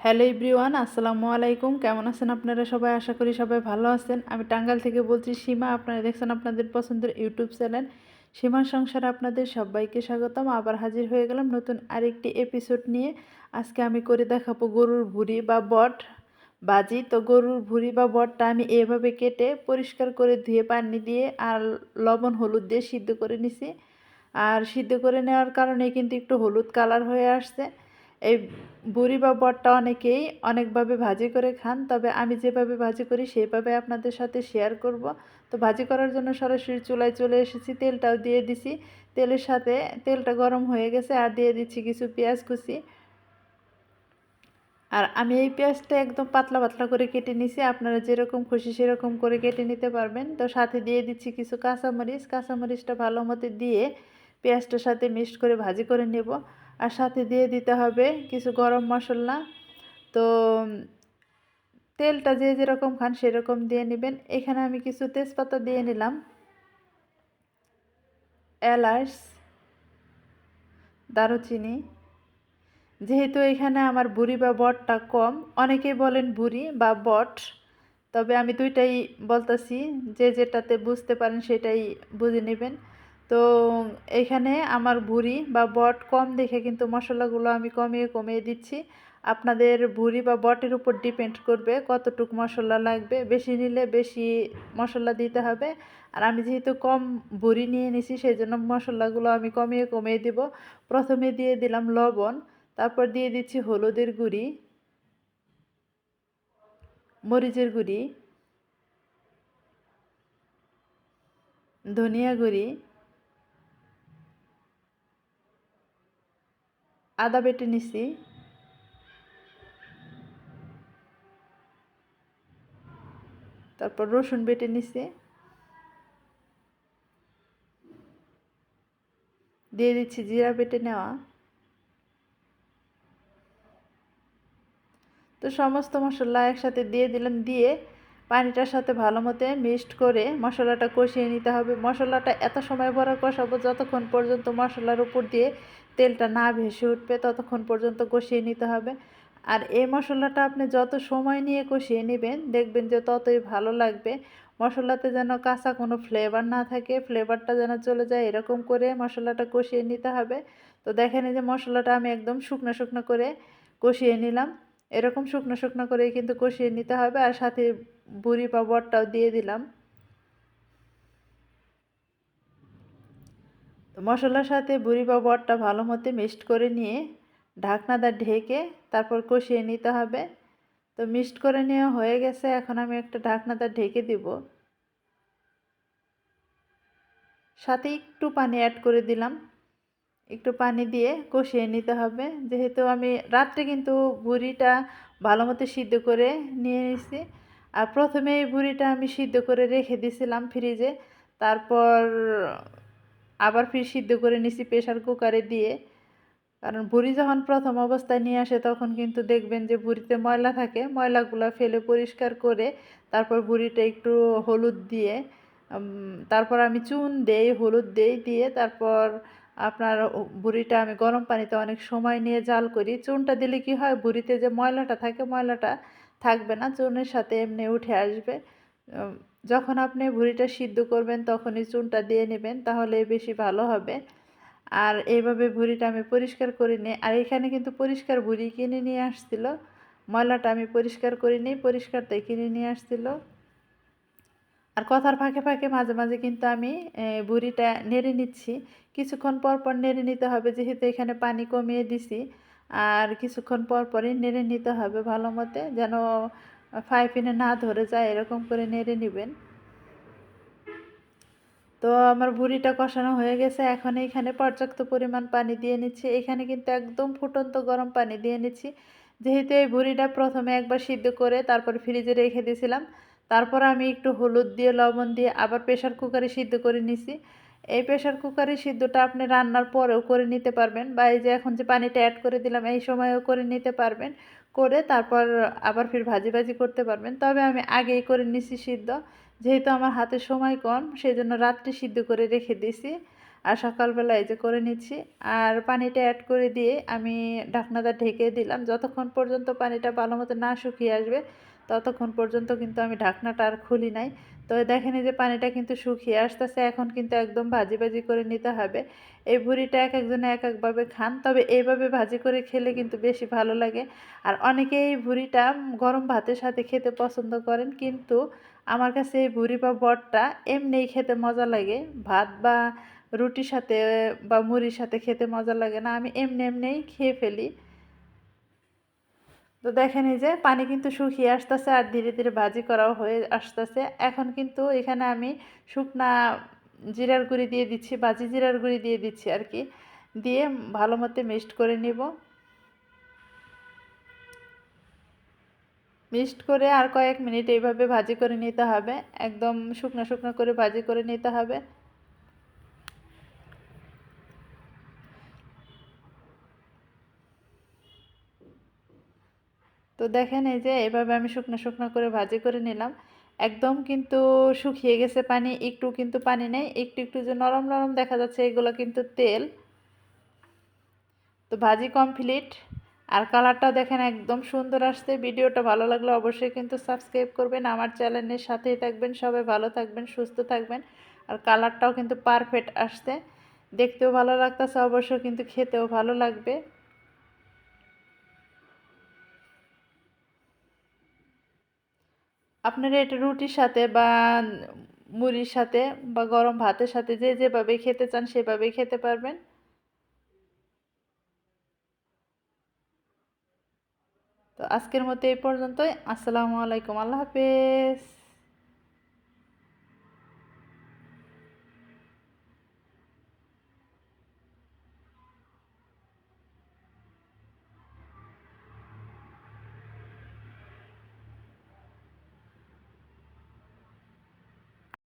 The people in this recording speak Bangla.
হ্যালো ইব্রিওয়ান আসসালামু আলাইকুম। কেমন আছেন আপনারা সবাই? আশা করি সবাই ভালো আছেন। আমি টাঙ্গাইল থেকে বলছি সীমা। আপনারা দেখছেন আপনাদের পছন্দের ইউটিউব চ্যানেল। সীমা সংসারে আপনাদের সবাইকে স্বাগতম। আবার হাজির হয়ে গেলাম নতুন আরেকটি এপিসোড নিয়ে। আজকে আমি করে দেখাবো গরুর ভুড়ি বা বট। বাজি, তো গরুর ভুড়ি বা বটটা আমি এভাবে কেটে পরিষ্কার করে ধুয়ে পানি দিয়ে আর লবণ হলুদ দিয়ে সিদ্ধ করে নিছি। আর সিদ্ধ করে নেওয়ার কারণে কিন্তু একটু হলুদ কালার হয়ে আসছে। এই বুড়ি বা বটটা অনেকেই অনেকভাবে ভাজি করে খান, তবে আমি যেভাবে ভাজি করি সেইভাবে আপনাদের সাথে শেয়ার করব। তো ভাজি করার জন্য সরাসরি চুলায় চলে এসেছি, তেলটাও দিয়ে দিছি। তেলের সাথে তেলটা গরম হয়ে গেছে আর দিয়ে দিচ্ছি কিছু পেঁয়াজ কুচি। আর আমি এই পেঁয়াজটা একদম পাতলা পাতলা করে কেটে নিছি, আপনারা যেরকম খুশি সেরকম করে কেটে নিতে পারবেন। তো সাথে দিয়ে দিচ্ছি কিছু কাঁচামরিচ, কাঁচামরিচটা ভালো মতো দিয়ে পেঁয়াজটার সাথে মিক্সড করে ভাজি করে নেব। আর সাথে দিয়ে দিতে হবে কিছু গরম মশলা। তো তেলটা যে যেরকম খান সেরকম দিয়ে নেবেন। এখানে আমি কিছু তেজপাতা দিয়ে নিলাম। এলাচ, দারুচিনি। যেহেতু এখানে আমার বুড়ি বা বটটা কম, অনেকেই বলেন বুড়ি বা বট, তবে আমি দুইটাই বলতেছি। যে যেটাতে বুঝতে পারেন সেটাই বুঝে নেবেন। তো এখানে আমার ভুড়ি বা বট কম দেখে কিন্তু মশলাগুলো আমি কমিয়ে কমিয়ে দিচ্ছি। আপনাদের ভুড়ি বা বটের উপর ডিপেন্ড করবে কতটুক মশলা লাগবে। বেশি নিলে বেশি মশলা দিতে হবে। আর আমি যেহেতু কম ভুড়ি নিয়ে নিছি সেই জন্য মশলাগুলো আমি কমিয়ে কমিয়ে দিব। প্রথমে দিয়ে দিলাম লবণ, তারপর দিয়ে দিচ্ছি হলুদের গুঁড়ি, মরিচের গুঁড়ি, ধনিয়া গুঁড়ি আদা বেটে নিছি। তারপর রসুন বেটে নিছি। দিয়ে দিচ্ছি জিরা বেটে নেওয়া। তো সমস্ত মশলা একসাথে দিয়ে দিলাম, দিয়ে পানিটার সাথে ভালো মতো মিক্সড করে মশলাটা কষিয়ে নিতে হবে। মশলাটা এত সময় ভরা কষাবো, যতক্ষণ পর্যন্ত মশলার উপর দিয়ে তেলটা না ভেসে উঠবে, ততক্ষণ পর্যন্ত কষিয়ে নিতে হবে। আর এই মশলাটা আপনি যত সময় নিয়ে কষিয়ে নেবেন, দেখবেন যে ততই ভালো লাগবে। মশলাতে যেন কাঁচা কোনো ফ্লেভার না থাকে ফ্লেভারটা যেন চলে যায়, এরকম করে মশলাটা কষিয়ে নিতে হবে। তো দেখেন যে মশলাটা আমি একদম শুকনো শুকনো করে কষিয়ে নিলাম। এরকম শুকনো শুকনো করেই কিন্তু কষিয়ে নিতে হবে। আর সাথে বুড়ি বা বটটাও দিয়ে দিলাম। তো মশলার সাথে বুড়ি বা বটটা ভালো মতো মিক্সড করে নিয়ে ঢাকনাটা ঢেকে তারপর কষিয়ে নিতে হবে। তো মিক্সড করে নেওয়া হয়ে গেছে, এখন আমি একটা ঢাকনাটা ঢেকে দিব। সাথে একটু পানি অ্যাড করে দিলাম। একটু পানি দিয়ে কষিয়ে নিতে হবে। যেহেতু আমি রাত্রে কিন্তু বুড়িটা ভালো মতো সিদ্ধ করে নিয়ে নিছি। আর প্রথমে এই বুড়িটা আমি সিদ্ধ করে রেখে দিয়েছিলাম ফ্রিজে তারপর আবার ফির সিদ্ধ করে নিছি প্রেশার কুকারে দিয়ে। কারণ বুড়ি যখন প্রথম অবস্থায় নিয়ে আসে, তখন কিন্তু দেখবেন যে বুড়িতে ময়লা থাকে। ময়লাগুলো ফেলে পরিষ্কার করে তারপর বুড়িটা একটু হলুদ দিয়ে তারপর আমি চুন দেই, হলুদ দেই, দিয়ে তারপর আপনার বুড়িটা আমি গরম পানিতে অনেক সময় নিয়ে জাল করি। চুনটা দিলে কি হয়? বুড়িতে যে ময়লাটা থাকে, ময়লাটা থাকবে না, চুনের সাথে এমনি উঠে আসবে। যখন আপনি ভুড়িটা সিদ্ধ করবেন, তখনই চুনটা দিয়ে নেবেন, তাহলে বেশি ভালো হবে। আর এইভাবে ভুড়িটা আমি পরিষ্কার করে নিই আর এখানে কিন্তু পরিষ্কার ভুড়ি কিনে নিয়ে আসছিল। ময়লাটা আমি পরিষ্কার করে নিই পরিষ্কারটাই কিনে নিয়ে আসছিল। আর কথার ফাঁকে ফাঁকে মাঝে মাঝে কিন্তু আমি বুড়িটা নেড়ে নিচ্ছি। কিছুক্ষণ পর পর নেড়ে নিতে হবে, যেহেতু এখানে পানি কমিয়ে দিছি। আর কিছুক্ষণ পর পরই নেড়ে নিতে হবে ভালো মতে, যেন ফাইফিনে না ধরে যায়, এরকম করে নেড়ে নেবেন। তো আমার বুড়িটা কষানো হয়ে গেছে, এখন এখানে পর্যাপ্ত পরিমাণ পানি দিয়ে নিচ্ছি। এখানে কিন্তু একদম ফুটন্ত গরম পানি দিয়ে নিচ্ছি। যেহেতু এই বুড়িটা প্রথমে একবার সিদ্ধ করে তারপর ফ্রিজে রেখে দিয়েছিলাম, তারপর আমি একটু হলুদ দিয়ে, লবণ দিয়ে আবার প্রেশার কুকারে সিদ্ধ করে নিছি। এই প্রেশার কুকারে সিদ্ধটা আপনি রান্নার পরেও করে নিতে পারবেন, বা এই যে এখন যে পানিটা অ্যাড করে দিলাম, এই সময়ও করে নিতে পারবেন। করে তারপর আবার ফির ভাজি ভাজি করতে পারবেন। তবে আমি আগেই করে নিছি সিদ্ধ। যেহেতু আমার হাতে সময় কম সেই জন্য রাত্রে সিদ্ধ করে রেখে দিয়েছি। আর সকালবেলা এই যে করে নিচ্ছি। আর পানিটা অ্যাড করে দিয়ে আমি ঢাকনাটা ঢেকে দিলাম। যতক্ষণ পর্যন্ত পানিটা ভালো মতো না শুকিয়ে আসবে, ততক্ষণ পর্যন্ত কিন্তু আমি ঢাকনাটা আর খুলি নাই। তো দেখেন এই যে পানিটা কিন্তু শুকিয়ে আসতেছে, এখন কিন্তু একদম ভাজি ভাজি করে নিতে হবে। এই ভুড়িটা এক একজনে এক একভাবে খান, তবে এইভাবে ভাজি করে খেলে কিন্তু বেশি ভালো লাগে। আর অনেকে এই ভুড়িটা গরম ভাতের সাথে খেতে পছন্দ করেন, কিন্তু আমার কাছে এই ভুড়ি বা বটটা এমনিই খেতে মজা লাগে। ভাত বা রুটির সাথে বা মুড়ির সাথে খেতে মজা লাগে না, আমি এমনি এমনিই খেয়ে ফেলি। তো দেখেন যে পানি কিন্তু শুকিয়ে আসতেছে আর ধীরে ধীরে ভাজি করাও হয়ে আসতেছে। এখন কিন্তু এখানে আমি শুকনা জিরার গুঁড়ি দিয়ে দিচ্ছি বাজি জিরার গুঁড়ি দিয়ে দিচ্ছি আর কি। দিয়ে ভালো মতো মিক্সড করে নিব। মিক্সড করে আর কয়েক মিনিট এইভাবে ভাজি করে নিতে হবে। একদম শুকনো শুকনো করে ভাজি করে নিতে হবে। তো দেখেন এই যে এভাবে আমি শুকনো শুকনো করে ভাজি করে নিলাম। একদম কিন্তু শুকিয়ে গেছে পানি, একটু কিন্তু পানি নেই, একটু একটু যে নরম নরম দেখা যাচ্ছে এগুলো কিন্তু তেল। তো ভাজি কমপ্লিট। আর কালারটা দেখেন একদম সুন্দর আসছে। ভিডিওটা ভালো লাগলে অবশ্যই কিন্তু সাবস্ক্রাইব করবেন। আমার চ্যানেলের সাথেই থাকবেন, সবাই ভালো থাকবেন, সুস্থ থাকবেন। আর কালারটাও কিন্তু পারফেক্ট আসছে। দেখতেও ভালো লাগতেছে, অবশ্যই কিন্তু খেতেও ভালো লাগবে। আপনারা এটা রুটির সাথে বা মুড়ির সাথে বা গরম ভাতের সাথে যে যেভাবে খেতে চান সেভাবেই খেতে পারবেন। তো আজকের মতো এই পর্যন্তই। আসসালামু আলাইকুম। আল্লাহ হাফেজ।